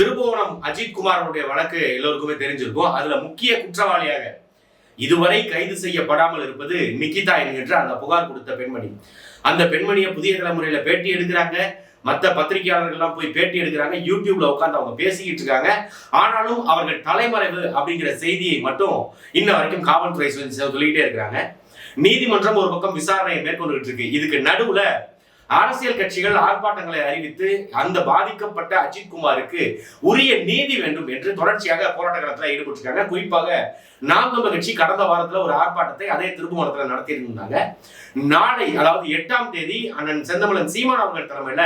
திருபுவனம் அஜித் குமாரனுடைய வழக்கு எல்லோருக்குமே தெரிஞ்சிருக்கும். அதுல முக்கிய குற்றவாளியாக இதுவரை கைது செய்யப்படாமல் இருப்பது நிக்கிதா என்கின்ற அந்த புகார் கொடுத்த பெண்மணி. அந்த பெண்மணியை புதிய தலைமுறையில பேட்டி எடுக்கிறாங்க. மற்ற பத்திரிகையாளர்கள்லாம் போய் பேட்டி எடுக்கிறாங்க. யூடியூப்ல உட்காந்து அவங்க பேசிக்கிட்டு இருக்காங்க. ஆனாலும் அவர்கள் தலைமறைவு அப்படிங்கிற செய்தியை மட்டும் இன்ன வரைக்கும் காவல்துறை சொல்லிக்கிட்டே இருக்கிறாங்க. நீதிமன்றம் ஒரு பக்கம் விசாரணையை மேற்கொண்டுகிட்டு இருக்கு. இதுக்கு நடுவுல அரசியல் கட்சிகள் ஆர்ப்பாட்டங்களை அறிவித்து அந்த பாதிக்கப்பட்ட அஜித் குமாருக்கு உரிய நீதி வேண்டும் என்று தொடர்ச்சியாக போராட்ட களத்தில் ஈடுபட்டிருக்காங்க. குறிப்பாக நாம் நம்ம கட்சி கடந்த வாரத்துல ஒரு ஆர்ப்பாட்டத்தை அதே திருப்புவனத்துல நடத்தி இருந்தாங்க நாளை அதாவது எட்டாம் தேதி அண்ணன் செந்தமலன் சீமான் அவர்கள் தலைமையில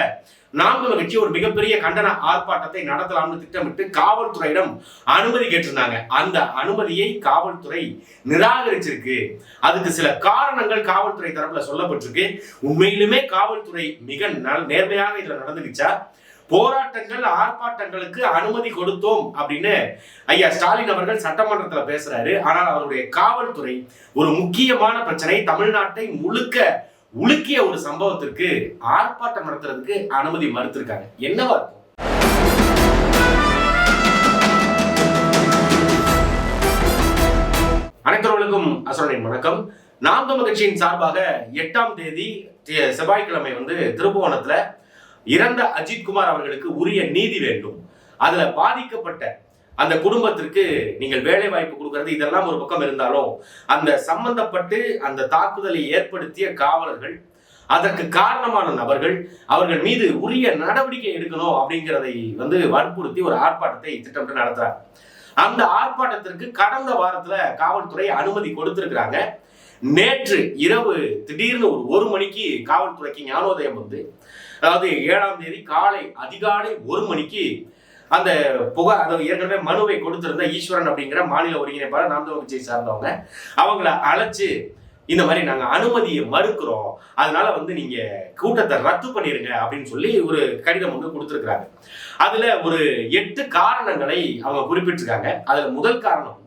நாம் நம்ம கட்சி ஒரு மிகப்பெரிய கண்டன ஆர்ப்பாட்டத்தை நடத்தலாம்னு திட்டமிட்டு காவல்துறையிடம் அனுமதி கேட்டிருந்தாங்க. அந்த அனுமதியை காவல்துறை நிராகரிச்சிருக்கு. அதுக்கு சில காரணங்கள் காவல்துறை தரப்புல சொல்லப்பட்டிருக்கு. உண்மையிலுமே காவல்துறை மிக நேர்மையாக இதுல நடந்துக்கிச்சா போராட்டங்கள் ஆர்ப்பாட்டங்களுக்கு அனுமதி கொடுத்தோம் அப்படின்னு ஐயா ஸ்டாலின் அவர்கள் சட்டமன்றத்துல பேசுறாரு. ஆனால் அவருடைய காவல்துறை ஒரு முக்கியமான பிரச்சனை தமிழ்நாட்டை முழுக்க உலுக்கிய ஒரு சம்பவத்திற்கு ஆர்ப்பாட்டம் நடத்துறதுக்கு அனுமதி மறுத்திருக்காங்க. என்னவா இருக்கும் அனைத்தவர்களுக்கும் அசோனின் வணக்கம். நாம் தமிழ் கட்சியின் சார்பாக எட்டாம் தேதி செவ்வாய்க்கிழமை வந்து திருப்புவனத்துல இறந்த அஜித்குமார் அவர்களுக்கு உரிய நீதி வேண்டும். அதுல பாதிக்கப்பட்ட அந்த குடும்பத்திற்கு நீங்கள் வேலை வாய்ப்பு கொடுக்கறது இதெல்லாம் ஒரு பக்கம் இருந்தாலும் அந்த சம்பந்தப்பட்டு அந்த தாக்குதலை ஏற்படுத்திய காவலர்கள் அதற்கு காரணமான நபர்கள் அவர்கள் மீது உரிய நடவடிக்கை எடுக்கணும் அப்படிங்கிறதை வந்து வற்புறுத்தி ஒரு ஆர்ப்பாட்டத்தை திட்டமிட்டு நடத்துறாங்க. அந்த ஆர்ப்பாட்டத்திற்கு கடந்த வாரத்துல காவல்துறை அனுமதி கொடுத்திருக்கிறாங்க. நேற்று இரவு திடீர்னு ஒரு ஒரு மணிக்கு காவல்துறைக்கு ஞானோதயம் வந்து அதாவது ஏழாம் தேதி காலை அதிகாலை ஒரு மணிக்கு அந்த புகார் அதாவது ஏற்கனவே மனுவை கொடுத்திருந்த ஈஸ்வரன் அப்படிங்கிற மாநில ஒருங்கிணைப்பாளர் நாம் விஜய் சார்ந்தவங்க அவங்கள அழைச்சு இந்த மாதிரி நாங்கள் அனுமதியை மறுக்கிறோம். அதனால வந்து நீங்கள் கூட்டத்தை ரத்து பண்ணிருங்க அப்படின்னு சொல்லி ஒரு கடிதம் வந்து கொடுத்துருக்குறாங்க. அதில் ஒரு எட்டு காரணங்களை அவங்க குறிப்பிட்டிருக்காங்க. அதில் முதல் காரணம்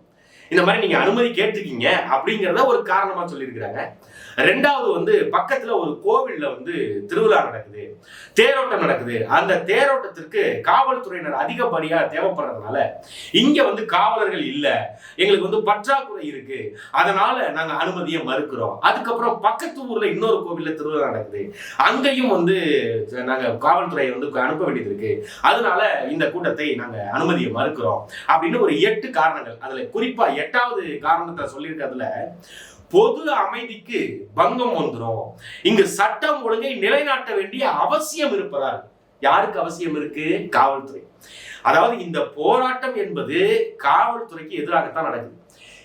இந்த மாதிரி நீங்க அனுமதி கேட்டிருக்கீங்க அப்படிங்கிறத ஒரு காரணமா சொல்லியிருக்கிறாங்க. ரெண்டாவது வந்து பக்கத்துல ஒரு கோவில்ல வந்து திருவிழா நடக்குது. தேரோட்டம் நடக்குது. அந்த தேரோட்டத்திற்கு காவல்துறையினர் அதிகப்படியா தேவைப்படுறதுனால இங்க வந்து காவலர்கள் இல்ல. எங்களுக்கு வந்து பற்றாக்குறை இருக்கு. அதனால நாங்க அனுமதியை மறுக்கிறோம். அதுக்கப்புறம் பக்கத்து ஊர்ல இன்னொரு கோவில்ல திருவிழா நடக்குது. அங்கேயும் வந்து நாங்க காவல்துறையை வந்து அனுப்ப வேண்டியது இருக்கு. அதனால இந்த கூட்டத்தை நாங்க அனுமதியை மறுக்கிறோம். அப்படின்னு ஒரு எட்டு காரணங்கள். அதுல குறிப்பா எட்டாவது காரணத்தை சொல்லியிருக்கிறதுல பொது அமைதிக்கு பங்கம் வந்துடும் இங்கு சட்டம் ஒழுங்கை நிலைநாட்ட வேண்டிய அவசியம் இருப்பதால். யாருக்கு அவசியம் இருக்கு? காவல்துறை. அதாவது இந்த போராட்டம் என்பது காவல்துறைக்கு எதிராகத்தான் நடக்குது.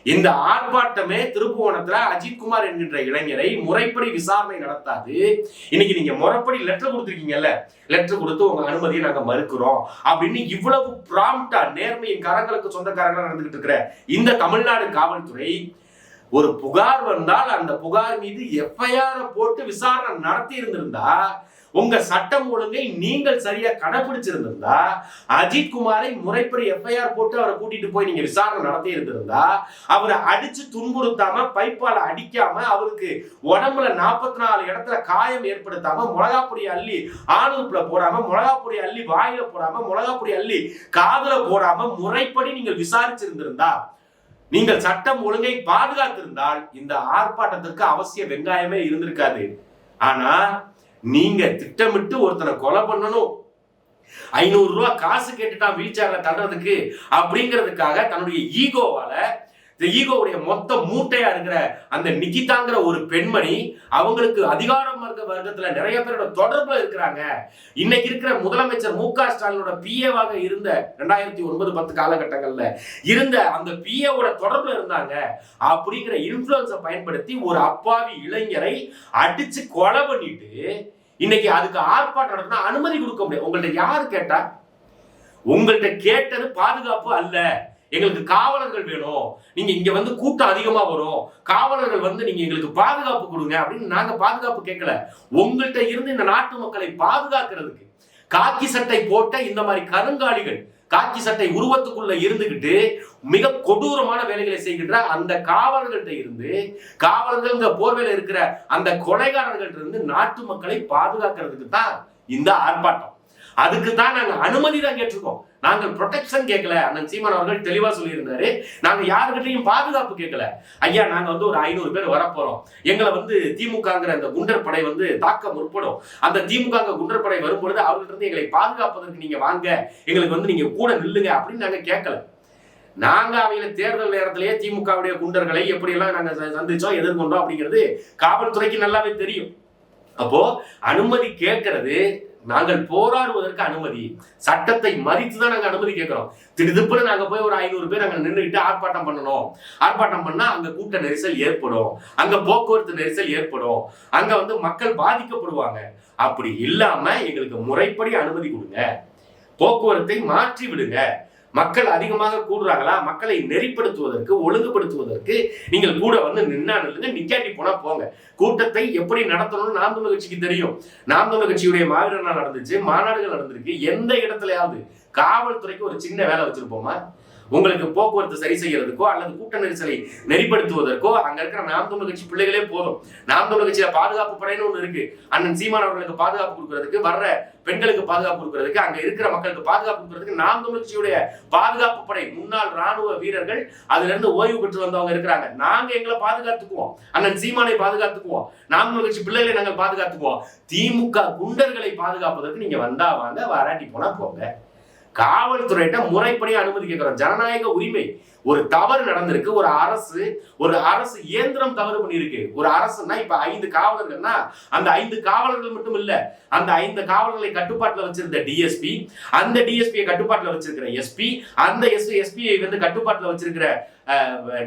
இந்த ஆர்ப்பாட்டமே திருப்புவனத்துல அஜித்குமார் என்கின்ற இளைஞரை முறைப்படி விசாரணை நடத்தாது. இன்னைக்கு நீங்க முறைப்படி லெட்டர் கொடுத்துருக்கீங்கல்ல லெட்டர் கொடுத்து உங்க அனுமதியை நாங்க மறுக்கிறோம் அப்படின்னு இவ்வளவு பிராம்டா நேர்மையின் கரங்களுக்கு சொந்தக்காரங்களா நடந்துகிட்டு இருக்கிற இந்த தமிழ்நாடு காவல்துறை ஒரு புகார் வந்தால் அந்த புகார் மீது எஃப்ஐஆர் போட்டு விசாரணை நடத்தி இருந்திருந்தா உங்க சட்டம் ஒழுங்கை நீங்கள் சரியா கடைபிடிச்சிருந்திருந்தா அஜித் குமாரை முறைப்படி எஃப்ஐஆர் போட்டு அவரை கூட்டிட்டு போய் நீங்க விசாரணை நடத்தி இருந்திருந்தா அவரை அடிச்சு துன்புறுத்தாம பைப்பால அடிக்காம அவருக்கு உடம்புல நாற்பத்தி நாலு இடத்துல காயம் ஏற்படுத்தாம பொடி அள்ளி ஆணுப்புல போடாம பொடி அள்ளி வாயில போடாம மிளகாப்பொடி அள்ளி காதுல போடாம முறைப்படி நீங்கள் விசாரிச்சிருந்திருந்தா நீங்கள் சட்டம் ஒழுங்கை பாதுகாத்திருந்தால் இந்த ஆர்ப்பாட்டத்திற்கு அவசிய வெங்காயமே இருந்திருக்காது. ஆனா நீங்க திட்டமிட்டு ஒருத்தனை கொலை பண்ணணும். ஐநூறு ரூபா காசு கேட்டுட்டான் வீல் சேர்ல தள்ளுறதுக்கு அப்படிங்கிறதுக்காக தன்னுடைய ஈகோவால இந்த ஈகோவுடைய மொத்த மூட்டையா இருக்கிற அந்த நிகிதாங்கிற ஒரு பெண்மணி அவங்களுக்கு அதிகாரம் வர்க்க வர்க்கத்துல நிறைய பேரோட தொடர்புல இருக்கிறாங்க. இன்னைக்கு இருக்கிற முதலமைச்சர் மு க ஸ்டாலினோட பிஏவாக இருந்த ரெண்டாயிரத்தி ஒன்பது பத்து காலகட்டங்கள்ல இருந்த அந்த பிஏவோட தொடர்புல இருந்தாங்க. அப்படிங்கிற இன்ஃபுளுன்ஸை பயன்படுத்தி ஒரு அப்பாவி இளைஞரை அடிச்சு கொலை பண்ணிட்டு இன்னைக்கு அதுக்கு ஆர்ப்பாட்டம் நடத்தினா அனுமதி கொடுக்க முடியாது. உங்கள்ட்ட யார் கேட்டா? உங்கள்கிட்ட கேட்டது பாதுகாப்பு அல்ல. எங்களுக்கு காவலர்கள் வேணும். நீங்க இங்க வந்து கூட்டம் அதிகமா வரும். காவலர்கள் வந்து நீங்க எங்களுக்கு பாதுகாப்பு கொடுங்க அப்படின்னு நாங்க பாதுகாப்பு கேட்கல. உங்கள்கிட்ட இருந்து இந்த நாட்டு மக்களை பாதுகாக்கிறதுக்கு காக்கி சட்டை போட்ட இந்த மாதிரி கருங்காலிகள் காக்கி சட்டை உருவத்துக்குள்ள இருந்துகிட்டு மிக கொடூரமான வேலைகளை செய்கின்ற அந்த காவலர்கள்ட்ட இருந்து காவலர்கள் போர்வையில இருக்கிற அந்த கொலைகாரர்கள்ட்ட இருந்து நாட்டு மக்களை பாதுகாக்கிறதுக்கு தான் இந்த ஆர்ப்பாட்டம். அதுக்கு தான் நாங்க அனுமதி தான் கேட்டிருக்கோம். நாங்கள் ப்ரொடெக்ஷன் கேட்கல. அண்ணன் சீமான் அவர்கள் தெளிவாக சொல்லியிருந்தாரு. நாங்கள் யாருக்கிட்டையும் பாதுகாப்பு கேட்கல. ஐயா நாங்கள் வந்து ஒரு ஐநூறு பேர் வரப்போகிறோம் எங்களை வந்து திமுகங்கிற அந்த குண்டர் படை வந்து தாக்க முற்படும். அந்த திமுக குண்டர் படை வரும்பொழுது அவர்கிட்ட இருந்து எங்களை பாதுகாப்பதற்கு நீங்கள் வாங்க. எங்களுக்கு வந்து நீங்கள் கூட நில்லுங்க அப்படின்னு நாங்கள் கேட்கல. நாங்கள் அவங்கள தேர்தல் நேரத்திலேயே திமுகவுடைய குண்டர்களை எப்படியெல்லாம் நாங்கள் ச- சந்திச்சோம் எதிர்கொண்டோம் அப்படிங்கிறது காவல்துறைக்கு நல்லாவே தெரியும். அப்போ அனுமதி கேட்கறது நாங்கள் போராடுவதற்கு அனுமதி. சட்டத்தை மதித்து தான் நாங்கள் அனுமதி கேட்கிறோம். திடுதிப்புன்னு நாங்க போய் ஒரு ஐநூறு பேர் அங்க நின்றுக்கிட்டு ஆர்ப்பாட்டம் பண்ணணும். ஆர்ப்பாட்டம் பண்ணா அங்க கூட்ட நெரிசல் ஏற்படும். அங்க போக்குவரத்து நெரிசல் ஏற்படும். அங்க வந்து மக்கள் பாதிக்கப்படுவாங்க. அப்படி இல்லாம எங்களுக்கு முறைப்படி அனுமதி கொடுங்க. போக்குவரத்தை மாற்றி விடுங்க. மக்கள் அதிகமாக கூடுறாங்களா? மக்களை நெறிப்படுத்துவதற்கு ஒழுங்குபடுத்துவதற்கு நீங்கள் கூட வந்து நின்னா நில்லுங்க நிக்காட்டி போனா போங்க. கூட்டத்தை எப்படி நடத்தணும்னு நாம் தமிழ் கட்சிக்கு தெரியும். நாம் தமிழ் கட்சியுடைய மாவீரனா நடந்துச்சு மாநாடுகள் நடந்திருக்கு. எந்த இடத்துலயாவது காவல்துறைக்கு ஒரு சின்ன வேலை வச்சிருப்போமா? உங்களுக்கு போக்குவரத்து சரி செய்யறதுக்கோ அல்லது கூட்ட நெரிசலை நெறிப்படுத்துவதற்கோ அங்க இருக்கிற நாம் தமிழ் கட்சி பிள்ளைகளே போதும். நாம் தமிழ் கட்சியில பாதுகாப்பு படைன்னு ஒண்ணு இருக்கு. அண்ணன் சீமான் அவர்களுக்கு பாதுகாப்பு கொடுக்கறதுக்கு வர்ற பெண்களுக்கு பாதுகாப்பு கொடுக்கறதுக்கு அங்க இருக்கிற மக்களுக்கு பாதுகாப்பு கொடுக்கறதுக்கு நாம் தமிழ் கட்சியுடைய பாதுகாப்பு படை முன்னாள் ராணுவ வீரர்கள் அதுல இருந்து ஓய்வு பெற்று வந்தவங்க இருக்கிறாங்க. நாங்க எங்களை பாதுகாத்துக்குவோம். அண்ணன் சீமானை பாதுகாத்துக்குவோம். நாம் தமிழ் கட்சி பிள்ளைகளை நாங்கள் பாதுகாத்துக்குவோம். திமுக குண்டர்களை பாதுகாப்பதற்கு நீங்க வந்தா வாங்க வராட்டி போனா போங்க. காவல்துறையிட்ட முறைப்படி அனுமதி கேட்கிறோம் ஜனநாயக உரிமை. ஒரு தவறு நடந்திருக்கு ஒரு அரசு ஒரு அரசு இயந்திரம் தவறு பண்ணியிருக்கு. ஒரு அரசுன்னா இப்ப ஐந்து காவலர்கள்னா அந்த ஐந்து காவலர்கள் மட்டும் இல்ல அந்த ஐந்து காவலர்களை கட்டுப்பாட்டுல வச்சிருந்த டிஎஸ்பி அந்த டிஎஸ்பியை கட்டுப்பாட்டுல வச்சிருக்கிற எஸ்பி அந்த எஸ் எஸ்பியை வந்து கட்டுப்பாட்டுல வச்சிருக்கிற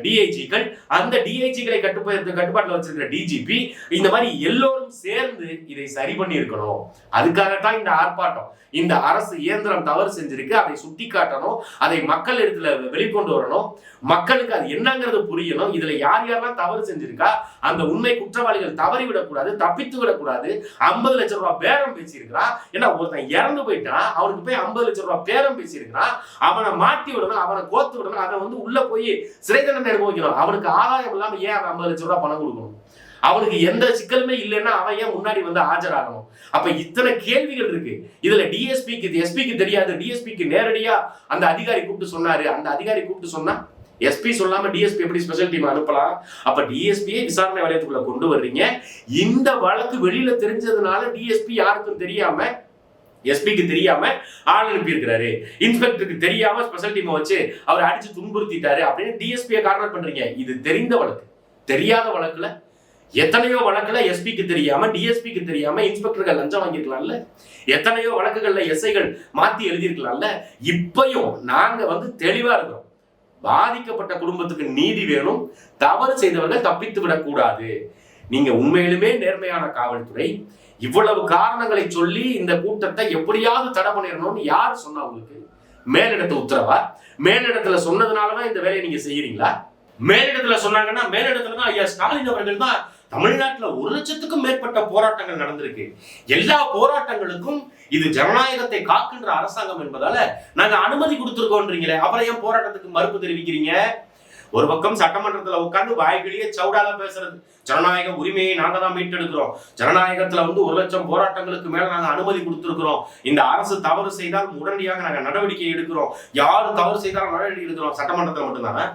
டிஐஜிகள் அந்த டிஐஜிகளை கட்டுப்பாட்டு கட்டுப்பாட்டில் வச்சிருக்கிற டிஜிபி இந்த மாதிரி எல்லோரும் சேர்ந்து இதை சரி பண்ணி இருக்கணும் அதுக்காகத்தான் இந்த ஆர்ப்பாட்டம். இந்த அரசு இயந்திரம் தவறு செஞ்சிருக்கு அதை சுட்டி காட்டணும் அதை மக்கள் இடத்துல வெளிக்கொண்டு வரணும். மக்களுக்கு அது என்னங்கிறது புரியணும். இதுல யார் யாரெல்லாம் தவறு செஞ்சிருக்கா அந்த உண்மை குற்றவாளிகள் தவறி விடக்கூடாது தப்பித்து விடக்கூடாது. ஐம்பது லட்சம் ரூபாய் பேரம் பேசியிருக்கிறான் ஏன்னா ஒருத்தன் இறந்து போயிட்டான் அவனுக்கு போய் ஐம்பது லட்சம் ரூபாய் பேரம் பேசியிருக்கிறான். அவனை மாட்டி விடணும் அவனை கோத்து விடணும் அதை வந்து உள்ள போய் சிறை தண்டனை அனுபவிக்கணும் அவனுக்கு ஆதாயம் இல்லாம ஏன் அவன் ஐம்பது லட்சம் ரூபாய் பணம் கொடுக்கணும்? அவனுக்கு எந்த சிக்கலுமே இல்லைன்னா அவன் ஏன் முன்னாடி வந்து ஆஜராகணும்? அப்ப இத்தனை கேள்விகள் இருக்கு. இதுல டிஎஸ்பிக்கு எஸ்பிக்கு தெரியாது. டிஎஸ்பிக்கு நேரடியா அந்த அதிகாரி கூப்பிட்டு சொன்னாரு. அந்த அதிகாரி கூப்பிட்டு சொன்னா எஸ்பி சொல்லாம டிஎஸ்பி எப்படி ஸ்பெஷல் டீம் அனுப்பலாம்? அப்ப டிஎஸ்பியை விசாரணை வளையத்துக்குள்ள கொண்டு வர்றீங்க. இந்த வழக்கு வெளியில தெரிஞ்சதுனால டிஎஸ்பி யாருக்கும் தெரியாம எஸ்பிக்கு தெரியாம ஆள் அனுப்பியிருக்கிறாரு. இன்ஸ்பெக்டருக்கு தெரியாம ஸ்பெஷல் டீமை வச்சு அவர் அடிச்சு துன்புறுத்திட்டாரு அப்படின்னு டிஎஸ்பியை கார்னர் பண்றீங்க. இது தெரிந்த வழக்கு. தெரியாத வழக்குல எத்தனையோ வழக்குல எஸ்பிக்கு தெரியாம டிஎஸ்பிக்கு தெரியாம இன்ஸ்பெக்டர்கள் லஞ்சம் வாங்கியிருக்கலாம்ல? எத்தனையோ வழக்குகள்ல எஸ்ஐகள் மாத்தி எழுதியிருக்கலாம்ல? இப்பயும் நாங்க வந்து தெளிவா இருக்கிறோம் பாதிக்கப்பட்ட குடும்பத்துக்கு நீதி வேணும். தவறு செய்தவர்கள் தப்பித்து விடக்கூடாது. நீங்க உண்மையிலுமே நேர்மையான காவல்துறை இவ்வளவு காரணங்களை சொல்லி இந்த கூட்டத்தை எப்படியாவது தடை பண்ணிடணும்னு யார் சொன்னா உங்களுக்கு? மேலிடத்து உத்தரவா? மேலிடத்துல சொன்னதுனாலதான் இந்த வேலையை நீங்க செய்யறீங்களா? மேலிடத்துல சொன்னாங்கன்னா மேலிடத்துல தான் ஐயா ஸ்டாலின் அவர்கள் தான் தமிழ்நாட்டுல ஒரு லட்சத்துக்கும் மேற்பட்ட போராட்டங்கள் நடந்திருக்கு. எல்லா போராட்டங்களுக்கும் இது ஜனநாயகத்தை காக்கின்ற அரசாங்கம் என்பதால நாங்க அனுமதி கொடுத்துருக்கோன்றீங்களே அப்புறம் ஏன் போராட்டத்துக்கு மறுப்பு தெரிவிக்கிறீங்க? ஒரு பக்கம் சட்டமன்றத்துல உட்காந்து வாய்களியே சவுடால பேசுறது. ஜனநாயக உரிமையை நாங்க தான் மீட்டெடுக்கிறோம். ஜனநாயகத்துல வந்து ஒரு லட்சம் போராட்டங்களுக்கு மேல நாங்க அனுமதி கொடுத்திருக்கிறோம். இந்த அரசு தவறு செய்தால் உடனடியாக நாங்க நடவடிக்கை எடுக்கிறோம். யார் தவறு செய்தாலும் நடவடிக்கை எடுக்கிறோம். சட்டமன்றத்துல மட்டும்தானே?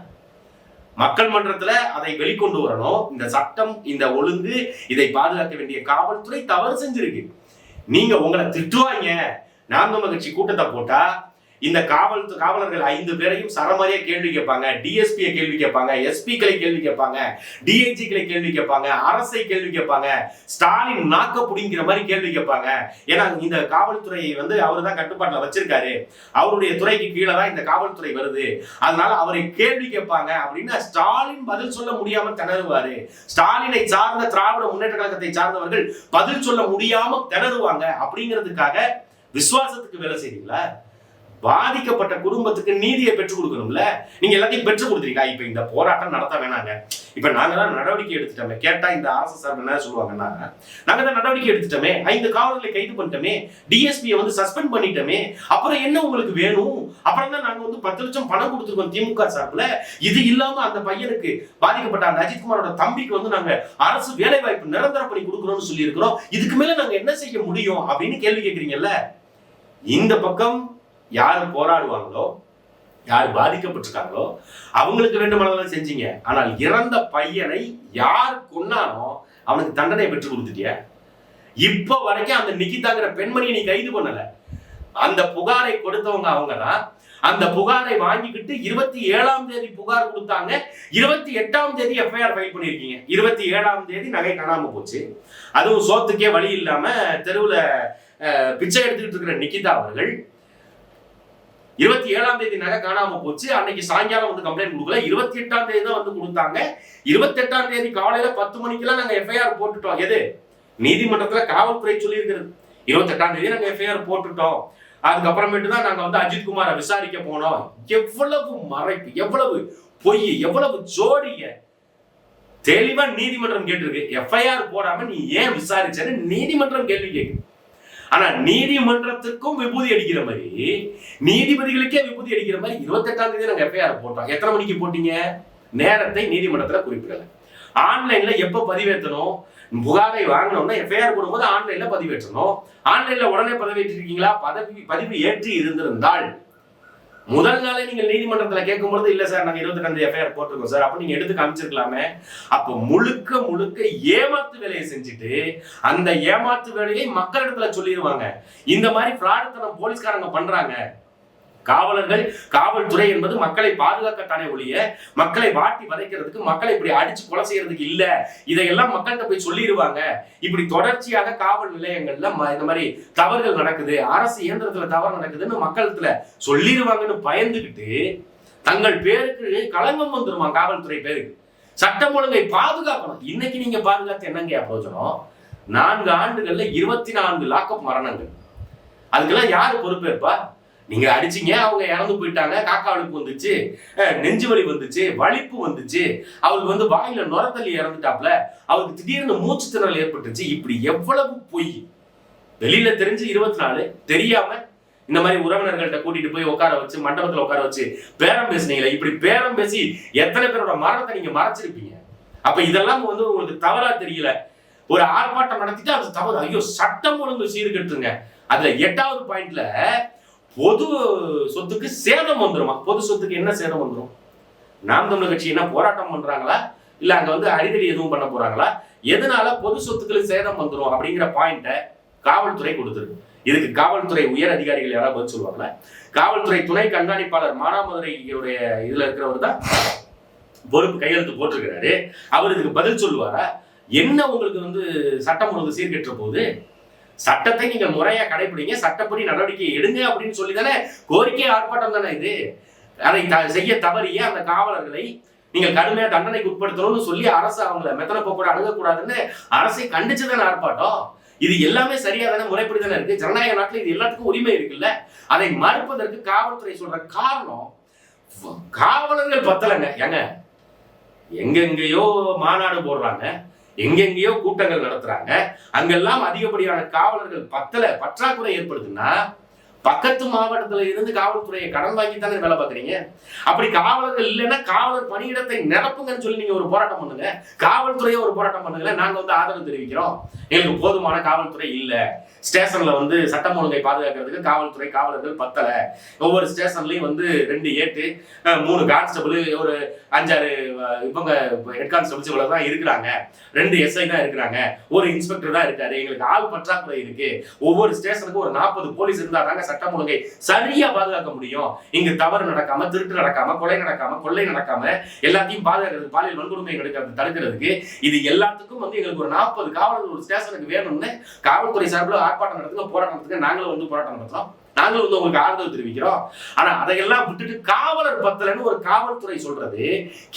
மக்கள் மன்றத்துல அதை வெளிக்கொண்டு வரணும். இந்த சட்டம் இந்த ஒழுங்கு இதை பாதுகாக்க வேண்டிய காவல்துறை தவறு செஞ்சிருக்கு. நீங்க உங்களை திட்டுவாங்க. நாம் கட்சி கூட்டத்தை போட்டா இந்த காவல் காவலர்கள் ஐந்து பேரையும் சரமாரியா கேள்வி கேட்பாங்க டிஎஸ்பியை கேள்வி கேட்பாங்க எஸ்பிக்களை கேள்வி கேட்பாங்க டிஐஜிக்களை கேள்வி கேட்பாங்க அரசை கேள்வி கேட்பாங்க ஸ்டாலின் நாக்க புடிங்கிற மாதிரி கேள்வி கேட்பாங்க. ஏன்னா இந்த காவல்துறையை வந்து அவர் தான் கட்டுப்பாட்டில் வச்சிருக்காரு. அவருடைய துறைக்கு கீழே தான் இந்த காவல்துறை வருது. அதனால அவரை கேள்வி கேட்பாங்க அப்படின்னு ஸ்டாலின் பதில் சொல்ல முடியாமல் திணறுவாரு. ஸ்டாலினை சார்ந்த திராவிட முன்னேற்ற கழகத்தை சார்ந்தவர்கள் பதில் சொல்ல முடியாம திணறுவாங்க அப்படிங்கிறதுக்காக விசுவாசத்துக்கு வேலை செய்றீங்களா? பாதிக்கப்பட்ட குடும்பத்துக்கு நீதியை பெற்றுக் கொடுக்கணும்ல? நீங்க எல்லாத்தையும் பெற்றுக் கொடுத்துருக்கா இப்ப இந்த போராட்டம் நடத்த வேணாங்க. இப்ப நாங்க தான் நடவடிக்கை எடுத்துட்டோமே. கேட்டா இந்த அரசு சார் என்ன சொல்லுவாங்கன்னா நாங்க தான் நடவடிக்கை எடுத்துட்டோமே. ஐந்து காவலர்களை கைது பண்ணிட்டோமே. டிஎஸ்பியை வந்து சஸ்பெண்ட் பண்ணிட்டோமே. அப்புறம் என்ன உங்களுக்கு வேணும்? அப்புறம் தான் நாங்க வந்து பத்து லட்சம் பணம் கொடுத்துருக்கோம் திமுக சார்பில். இது இல்லாம அந்த பையனுக்கு பாதிக்கப்பட்ட அந்த அஜித்குமாரோட தம்பிக்கு வந்து நாங்க அரசு வேலை வாய்ப்பு நிரந்தர பண்ணி கொடுக்கணும்னு சொல்லி இருக்கிறோம் இதுக்கு மேல நாங்க என்ன செய்ய முடியும் அப்படின்னு கேள்வி கேட்கறீங்கல்ல இந்த பக்கம் யார் போராடுவாங்களோ யார் பாதிக்கப்பட்டிருக்காங்களோ அவங்களுக்கு வேண்டுமானதெல்லாம் செஞ்சீங்க. ஆனால் இறந்த பையனை யார் கொன்னானோ அவனுக்கு தண்டனை பெற்று கொடுத்துட்டிய? இப்ப வரைக்கும் அந்த நிக்கிதாங்கிற பெண்மணியை நீ கைது பண்ணல. அந்த புகாரை கொடுத்தவங்க அவங்க தான் அந்த புகாரை வாங்கிக்கிட்டு இருபத்தி ஏழாம் தேதி புகார் கொடுத்தாங்க. இருபத்தி எட்டாம் தேதி எஃப்ஐஆர் ஃபைல் பண்ணிருக்கீங்க இருபத்தி ஏழாம் தேதி நகை காணாம போச்சு. அதுவும் சோத்துக்கே வழி இல்லாம தெருவில் பிச்சை எடுத்துக்கிட்டு இருக்கிற நிக்கிதா அவர்கள் இருபத்தி ஏழாம் தேதி நகை காணாம போச்சு. அன்னைக்கு சாயங்காலம் வந்து கம்ப்ளைண்ட் கொடுக்கல. இருபத்தி எட்டாம் தேதி தான் வந்து கொடுத்தாங்க. இருபத்தி எட்டாம் தேதி காலையில பத்து மணிக்கெல்லாம் நாங்க எஃப்ஐஆர் போட்டுட்டோம். எது? நீதிமன்றத்துல காவல்துறை சொல்லியிருக்கிறது. இருபத்தி எட்டாம் தேதி நாங்க எஃப்ஐஆர் போட்டுட்டோம். அதுக்கப்புறமேட்டு தான் நாங்க வந்து அஜித் குமாரை விசாரிக்க போனோம். எவ்வளவு மறைப்பு எவ்வளவு பொய் எவ்வளவு ஜோடிய தெளிவா நீதிமன்றம் கேட்டிருக்கு. எஃப்ஐஆர் போடாம நீ ஏன் விசாரிச்சேன்னு நீதிமன்றம் கேள்வி கேட்கு ஆனா நீதிமன்றத்துக்கும் விபூதி அடிக்கிற மாதிரி நீதிபதிகளுக்கே விபூதி அடிக்கிற மாதிரி இருபத்தெட்டாம் தேதி நாங்க எஃப்ஐஆர் போட்டோம். எத்தனை மணிக்கு போட்டீங்க? நேரத்தை நீதிமன்றத்துல குறிப்பிடல. ஆன்லைன்ல எப்ப பதிவேற்றணும்? புகாரை வாங்கணும்னா எஃப்ஐஆர் போடும்போது ஆன்லைன்ல பதிவேற்றணும். ஆன்லைன்ல உடனே பதவியேற்றிருக்கீங்களா? பதவி பதிவு ஏற்றி இருந்திருந்தால் முதல் நாளே நீங்க நீதிமன்றத்துல கேட்கும் பொழுது இல்ல சார் நாங்க இருபத்தி ரெண்டு எஃப்ஐஆர் போட்டிருக்கோம் சார். அப்ப நீங்க எடுத்து காமிச்சிருக்கலாமே. அப்ப முழுக்க முழுக்க ஏமாத்து வேலையை செஞ்சுட்டு அந்த ஏமாத்து வேலையை மக்களிடத்துல சொல்லிடுவாங்க. இந்த மாதிரி ஃப்ராடுத்தனம் போலீஸ்காரங்க பண்றாங்க. காவலர்கள் காவல்துறை என்பது மக்களை பாதுகாக்கத்தானே ஒழிய மக்களை வாட்டி வதைக்கிறதுக்கு மக்களை இப்படி அடிச்சு கொலை செய்யறதுக்கு இல்ல. இதையெல்லாம் மக்கள்கிட்ட போய் சொல்லிடுவாங்க. இப்படி தொடர்ச்சியாக காவல் நிலையங்கள்ல ம- இந்த மாதிரி தவறுகள் நடக்குது அரசு இயந்திரத்துல தவறு நடக்குதுன்னு மக்களத்துல சொல்லிடுவாங்கன்னு பயந்துகிட்டு தங்கள் பேருக்கு களங்கம் வந்துருமா காவல்துறை பேருக்கு? சட்டம் ஒழுங்கை பாதுகாக்கணும். இன்னைக்கு நீங்க பாதுகாத்து என்னங்க பிரயோஜனம்? நான்கு ஆண்டுகள்ல இருபத்தி நான்கு லாக்அப் மரணங்கள். அதுக்கெல்லாம் யாரு பொறுப்பேற்பா? நீங்க அடிச்சீங்க அவங்க இறந்து போயிட்டாங்க காக்கா அழுப்பு வந்துச்சு நெஞ்சு வலி வந்துச்சு வலிப்பு வந்துச்சு. அவளுக்கு வந்து வாயில நுரத்தள்ளி இறந்துட்டாப்ல. அவருக்கு திடீர்னு மூச்சு திணறல் ஏற்பட்டுச்சு இப்படி எவ்வளவு பொய்? வெளியில தெரிஞ்சு இருபத்தி நாலு தெரியாம இந்த மாதிரி உறவினர்கள்ட்ட கூட்டிட்டு போய் உட்கார வச்சு மண்டபத்துல உட்கார வச்சு பேரம் பேசுனீங்களே இப்படி பேரம் பேசி எத்தனை பேரோட மரணத்தை நீங்க மறைச்சிருப்பீங்க? அப்ப இதெல்லாம் வந்து உங்களுக்கு தவறா தெரியல. ஒரு ஆர்ப்பாட்டம் நடத்திட்டு அது தவறு. ஐயோ சட்டம் ஒழுங்கு சீர்கெட்டுருங்க. அதுல எட்டாவது பாயிண்ட்ல பொது சொத்துக்கு சேதம் வந்துருமா? பொது சொத்துக்கு என்ன சேதம் வந்துடும் நாம் தமிழர் கட்சி என்ன போராட்டம் பண்றாங்களா? இல்ல அங்க வந்து அடிதடி எதுவும் பண்ண போறாங்களா? எதனால பொது சொத்துக்களுக்கு சேதம் வந்துடும் அப்படிங்கிற பாயிண்ட காவல்துறை கொடுத்துருக்கு. இதுக்கு காவல்துறை உயர் அதிகாரிகள் யாராவது பதில் சொல்லுவாங்களா? காவல்துறை துணை கண்காணிப்பாளர் மானாமதுரையுடைய இதுல இருக்கிறவர் தான் பொறுப்பு கையெழுத்து போட்டிருக்கிறாரு. அவர் இதுக்கு பதில் சொல்லுவாரா? என்ன உங்களுக்கு வந்து சட்டம் ஒழுங்கு சீர்கெட்ட போது சட்டத்தை நீங்க முறையா கடைபிடிங்க சட்டப்படி நடவடிக்கை எடுங்க அப்படின்னு சொல்லி தானே கோரிக்கை ஆர்ப்பாட்டம் தானே இது? அதை த- செய்ய தவறிய அந்த காவலர்களை நீங்கள் கடுமையா தண்டனைக்கு உட்படுத்தணும்னு சொல்லி அரசு அவங்கள மெத்தனை போக்கூட அணுகக்கூடாதுன்னு அரசை கண்டிச்சுதானே ஆர்ப்பாட்டம்? இது எல்லாமே சரியா தானே முறைப்படி தானே இருக்கு? ஜனநாயக நாட்டில் இது எல்லாத்துக்கும் உரிமை இருக்குல்ல? அதை மறுப்பதற்கு காவல்துறை சொல்ற காரணம் காவலர்கள் பத்தலைங்க. ஏங்க எங்கெங்கேயோ மாநாடு போடுறாங்க. எங்கெங்கேயோ கூட்டங்கள் நடத்துறாங்க. அங்கெல்லாம் அதிகப்படியான காவலர்கள் பத்தல பற்றாக்குறை ஏற்படுதுன்னா பக்கத்து மாவட்டத்துல இருந்து காவல்துறையை கடன் வாங்கி தானே வேலை பார்க்குறீங்க? அப்படி காவலர்கள் இல்லைன்னா காவலர் பணியிடத்தை நிரப்புங்கன்னு சொல்லி நீங்க ஒரு போராட்டம் பண்ணுங்க. காவல்துறையை ஒரு போராட்டம் பண்ணுங்களேன் நாங்க வந்து ஆதரவு தெரிவிக்கிறோம். எங்களுக்கு போதுமான காவல்துறை இல்ல. ஸ்டேஷன்ல வந்து சட்டம் ஒழுங்கை பாதுகாக்கிறதுக்கு காவல்துறை காவலர்கள் பத்தல. ஒவ்வொரு ஸ்டேஷன்லயும் வந்து ரெண்டு ஏட்டு மூணு கான்ஸ்டபுள் ஒரு அஞ்சாறு இவங்க ஹெட் கான்ஸ்டபிள்ஸ் இவ்வளோ தான் இருக்கிறாங்க. ரெண்டு எஸ்ஐ தான் இருக்கிறாங்க. ஒரு இன்ஸ்பெக்டர் தான் இருக்காரு. எங்களுக்கு ஆள் பற்றாக்குறை இருக்கு. ஒவ்வொரு ஸ்டேஷனுக்கும் ஒரு நாற்பது போலீஸ் இருந்தா தாங்க சட்டம் ஒழுங்கை சரியா பாதுகாக்க முடியும். இங்கு தவறு நடக்காம திருட்டு நடக்காம கொலை நடக்காம கொள்ளை நடக்காம எல்லாத்தையும் பாதுகாக்கிறது பாலியல் வன்கொடுமை எடுக்கிறது தடுக்கிறதுக்கு இது எல்லாத்துக்கும் வந்து எங்களுக்கு ஒரு நாற்பது காவலர்கள் ஒரு ஸ்டேஷனுக்கு வேணும்னு காவல்துறை சார்பில் ஆர்ப்பாட்டம் நடத்துங்க போராட்டத்துக்கு நாங்களும் வந்து போராட்டம் நடத்துறோம். நாங்களும் வந்து உங்களுக்கு ஆறுதல் தெரிவிக்கிறோம். ஆனா அதையெல்லாம் விட்டுட்டு காவலர் பத்தலன்னு ஒரு காவல்துறை சொல்றது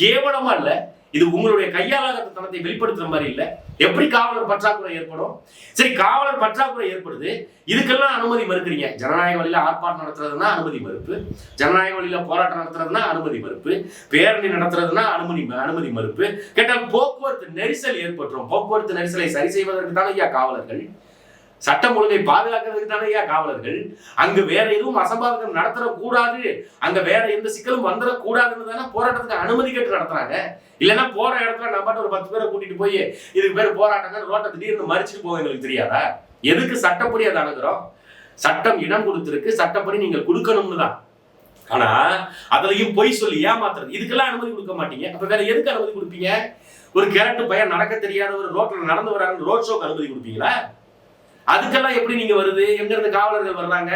கேவலமா இல்லை. இது உங்களுடைய கையாளாத தனத்தை வெளிப்படுத்துற மாதிரி இல்லை. எப்படி காவலர் பற்றாக்குறை ஏற்படும்? சரி காவலர் பற்றாக்குறை ஏற்படுது. இதுக்கெல்லாம் அனுமதி மறுக்கிறீங்க. ஜனநாயக வழியில ஆர்ப்பாட்டம் நடத்துறதுனா அனுமதி மறுப்பு. ஜனநாயக வழியில போராட்டம் நடத்துறதுனா அனுமதி மறுப்பு. பேரணி நடத்துறதுனா அனுமதி அனுமதி மறுப்பு. கேட்டால் போக்குவரத்து நெரிசல் ஏற்பட்டுரும். போக்குவரத்து நெரிசலை சரி செய்வதற்கு தான் ஐயா காவலர்கள்? சட்டம் ஒழுங்கை பாதுகாக்கிறதுக்கு தானே காவலர்கள்? அங்கு வேற எதுவும் அசம்பாவிதம் நடத்தக்கூடாது. அங்க வேற எந்த சிக்கலும் வந்துடக்கூடாதுன்னு தானே போராட்டத்துக்கு அனுமதி கேட்டு நடத்துறாங்க. இல்லைன்னா போற இடத்துல நம்ம ஒரு பத்து பேரை கூட்டிட்டு போய் இதுக்கு பேர் போராட்டங்கள் ரோட்டை திடீர்னு மறிச்சுட்டு போக எங்களுக்கு தெரியாதா? எதுக்கு சட்டப்படி அதை அணுகிறோம்? சட்டம் இடம் கொடுத்திருக்கு சட்டப்படி நீங்கள் கொடுக்கணும்னு தான். ஆனா அதுலயும் பொய் சொல்லி ஏமாத்துறது. இதுக்கெல்லாம் அனுமதி கொடுக்க மாட்டீங்க. அப்ப வேற எதுக்கு அனுமதி கொடுப்பீங்க? ஒரு கிழட்டு பையன் நடக்க தெரியாத ஒரு ரோட்ல நடந்து வராங்க ரோட் ஷோக்கு அனுமதி கொடுப்பீங்களா? அதுக்கெல்லாம் எப்படி நீங்க வருது? எங்க இருந்து காவலர்கள் வர்றாங்க?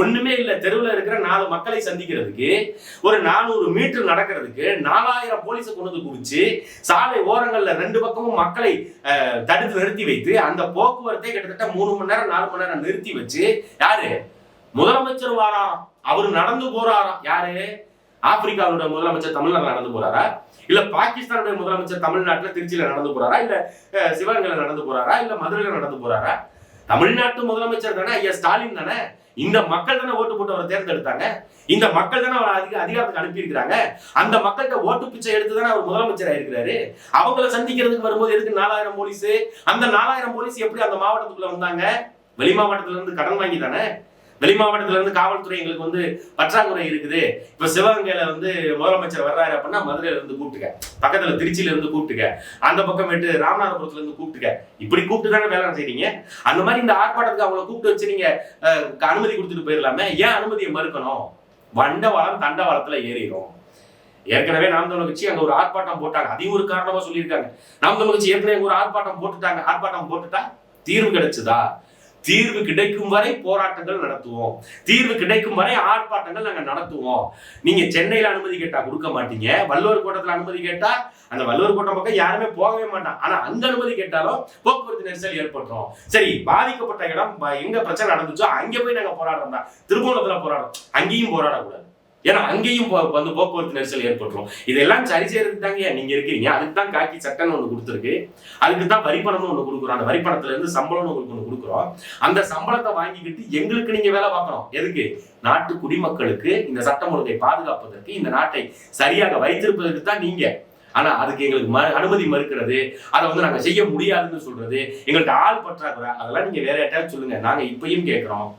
ஒண்ணுமே இல்ல. தெருவில் இருக்கிற நாலு மக்களை சந்திக்கிறதுக்கு ஒரு நானூறு மீட்டர் நடக்கிறதுக்கு நாலாயிரம் போலீஸை கொண்டு வந்து குவிச்சு சாலை ஓரங்கள்ல ரெண்டு பக்கமும் மக்களை தடுத்து நிறுத்தி வைத்து அந்த போக்குவரத்தை கிட்டத்தட்ட மூணு மணி நேரம் நாலு மணி நேரம் நிறுத்தி வச்சு யாரு? முதலமைச்சர் வாராம் அவர் நடந்து போறாராம். யாரு? ஆப்பிரிக்காவுடைய முதலமைச்சர் தமிழ்நாட்டில் நடந்து போறாரா? இல்ல பாகிஸ்தானுடைய முதலமைச்சர் தமிழ்நாட்டுல திருச்சியில நடந்து போறாரா? இல்ல சிவகங்கையில நடந்து போறாரா? இல்ல மதுரையில நடந்து போறாரா? தமிழ்நாட்டு முதலமைச்சர் தானே ஐயா ஸ்டாலின் தானே? இந்த மக்கள் தானே ஓட்டு போட்டு அவரை தேர்ந்தெடுத்தாங்க? இந்த மக்கள் தானே அவரை அதிக அதிகாரத்துக்கு அனுப்பியிருக்கிறாங்க? அந்த மக்கள்கிட்ட ஓட்டு பிச்சை எடுத்து தானே அவர் முதலமைச்சர் ஆயிருக்கிறாரு? அவங்கள சந்திக்கிறதுக்கு வரும்போது எதுக்கு நாலாயிரம் போலீஸ்? அந்த நாலாயிரம் போலீஸ் எப்படி அந்த மாவட்டத்துக்குள்ள வந்தாங்க? வெளி மாவட்டத்துல இருந்து கடன் வாங்கி தானே? வெளி மாவட்டத்துல இருந்து காவல்துறை எங்களுக்கு வந்து பற்றாக்குறை இருக்குது. இப்ப சிவகங்கையில வந்து முதலமைச்சர் வர்றாரு அப்படின்னா மதுரையில இருந்து கூப்பிட்டுக்க. பக்கத்துல திருச்சியில இருந்து கூப்பிட்டுக்க. அந்த பக்கமேட்டு ராமநாதபுரத்துல இருந்து கூப்பிட்டுக்க. இப்படி கூப்பிட்டு தானே வேலை செய்றீங்க? அந்த மாதிரி இந்த ஆர்ப்பாட்டத்துக்கு அவங்கள கூப்பிட்டு வச்சு நீங்க அனுமதி கொடுத்துட்டு போயிடலாமே? ஏன் அனுமதியை மறுக்கணும்? வண்டவாளம் தண்டவாளத்துல ஏறிடும் ஏற்கனவே நாம் தமிழ் கட்சி அங்க ஒரு ஆர்ப்பாட்டம் போட்டாங்க. அதையும் ஒரு காரணமா சொல்லியிருக்காங்க. நாம் தமிழ் கட்சி ஏற்கனவே ஒரு ஆர்ப்பாட்டம் போட்டுட்டாங்க. ஆர்ப்பாட்டம் போட்டுட்டா தீர்வு கிடைச்சதா? தீர்வு கிடைக்கும் வரை போராட்டங்கள் நடத்துவோம். தீர்வு கிடைக்கும் வரை ஆர்ப்பாட்டங்கள் நாங்கள் நடத்துவோம். நீங்க சென்னையில அனுமதி கேட்டா கொடுக்க மாட்டீங்க. வள்ளுவர் கோட்டத்தில் அனுமதி கேட்டா அந்த வள்ளுவர் கோட்டம் பக்கம் யாருமே போகவே மாட்டான் ஆனா அந்த அனுமதி கேட்டாலும் போக்குவரத்து நெரிசல் ஏற்பட்டுரும். சரி பாதிக்கப்பட்ட இடம் எங்க பிரச்சனை நடந்துச்சோ அங்க போய் நாங்க போராடுறோம் தான் திருவோணத்துல போராடுறோம். அங்கேயும் போராடக்கூடாது. ஏன்னா அங்கேயும் போ- வந்து போக்குவரத்து நெரிசல் ஏற்பட்டுரும். இதெல்லாம் சரி செய்யறதுக்கு தாங்க நீங்க இருக்கீங்க. அதுக்கு தான் காக்கி சட்டம்னு ஒண்ணு கொடுத்துருக்கு. அதுக்கு தான் வரிப்பணம்னு ஒண்ணு கொடுக்குறோம். அந்த வரிப்பணத்துல இருந்து சம்பளம்னு உங்களுக்கு ஒண்ணு கொடுக்குறோம். அந்த சம்பளத்தை வாங்கிக்கிட்டு எங்களுக்கு நீங்க வேலை பார்க்கணும். எதுக்கு? நாட்டு குடிமக்களுக்கு இந்த சட்டம் ஒழுங்கை பாதுகாப்பதற்கு இந்த நாட்டை சரியாக வைத்திருப்பதற்கு தான் நீங்க. ஆனா அதுக்கு எங்களுக்கு ம- அனுமதி மறுக்கிறது. அதை வந்து நாங்க செய்ய முடியாதுன்னு சொல்றது. எங்களுக்கு ஆள் பற்றாக்குறை. அதெல்லாம் நீங்க வேற யார்ட்டாவது சொல்லுங்க. நாங்க இப்பயும் கேட்கிறோம்.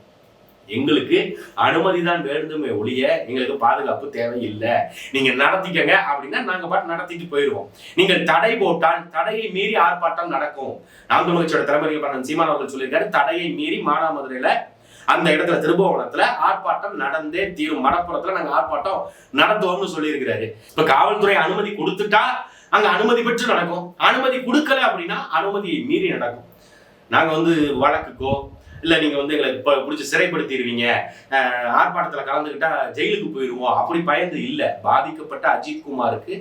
எங்களுக்கு அனுமதி தான் வேண்டுமே ஒழிய எங்களுக்கு பாதுகாப்பு தேவையில்லை. நீங்க நடத்திக்கங்க அப்படின்னா நாங்க பாட்டு நடத்திட்டு போயிடுவோம் நீங்கள் தடை போட்டால் தடையை மீறி ஆர்ப்பாட்டம் நடக்கும். நாம் தமிழகத்தோட தலைமை பண்ண சீமான் அவர்கள் சொல்லியிருக்காரு தடையை மீறி மானாமதுரையில அந்த இடத்துல திருபுவனத்துல ஆர்ப்பாட்டம் நடந்தே தீரும். மடப்புறத்துல நாங்க ஆர்ப்பாட்டம் நடத்துவோம்னு சொல்லியிருக்கிறாரு. இப்ப காவல்துறை அனுமதி கொடுத்துட்டா அங்க அனுமதி பெற்று நடக்கும். அனுமதி கொடுக்கல அப்படின்னா அனுமதியை மீறி நடக்கும். நாங்க வந்து வழக்குக்கோ இல்லை நீங்கள் வந்து எங்களை இப்போ பிடிச்சி சிறைப்படுத்திடுவீங்க. ஆர்ப்பாட்டத்தில் கலந்துக்கிட்டா ஜெயிலுக்கு போயிடுவோம். அப்படி பயந்து இல்லை. பாதிக்கப்பட்ட அஜித் குமாருக்கு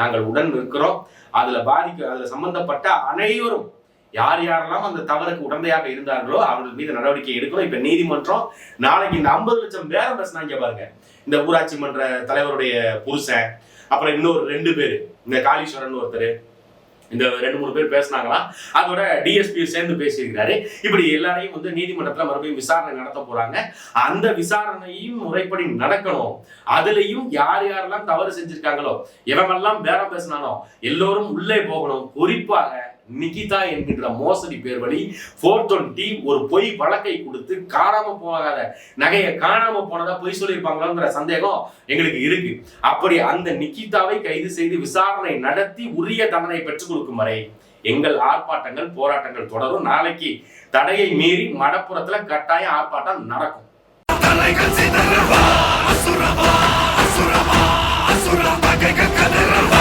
நாங்கள் உடன் நிற்கிறோம். அதில் பாதிக்க அதில் சம்பந்தப்பட்ட அனைவரும் யார் யாரெல்லாம் அந்த தவறுக்கு உடந்தையாக இருந்தார்களோ அவர்கள் மீது நடவடிக்கை எடுக்கணும் இப்ப நீதிமன்றம் நாளைக்கு இந்த ஐம்பது லட்சம் பேரம் பேசினாங்க பாருங்க. இந்த ஊராட்சி மன்ற தலைவருடைய புருஷன் அப்புறம் இன்னொரு ரெண்டு பேர். இந்த காளீஸ்வரன் ஒருத்தர் இந்த ரெண்டு மூணு பேர் பேசினாங்களா? அதோட டிஎஸ்பி சேர்ந்து பேசியிருக்கிறாரு. இப்படி எல்லாரையும் வந்து நீதிமன்றத்துல மறுபடியும் விசாரணை நடத்த போறாங்க. அந்த விசாரணையும் முறைப்படி நடக்கணும். அதுலயும் யார் யாரெல்லாம் தவறு செஞ்சிருக்காங்களோ எவனெல்லாம் பேரம் பேசினாலும் எல்லோரும் உள்ளே போகணும். குறிப்பாக நிகிதா என்கின்ற மோசடி பேர் வழி ஃபோர் டுவெண்ட்டி ஒரு பொய் வழக்கை கொடுத்து காணாம போகாத நகையை காணாம போனதா பொய் சொல்லியிருப்பாங்களோங்கிற சந்தேகம் எங்களுக்கு இருக்கு. அப்படி அந்த நிகிதாவை கைது செய்து விசாரணை நடத்தி உரிய தண்டனை பெற்றுக் கொடுக்கும் வரை எங்கள் ஆர்ப்பாட்டங்கள் போராட்டங்கள் தொடரும். நாளைக்கு தடையை மீறி மடப்புறத்துல கட்டாய ஆர்ப்பாட்டம் நடக்கும். தலைகள் சிதறவா அசுரவா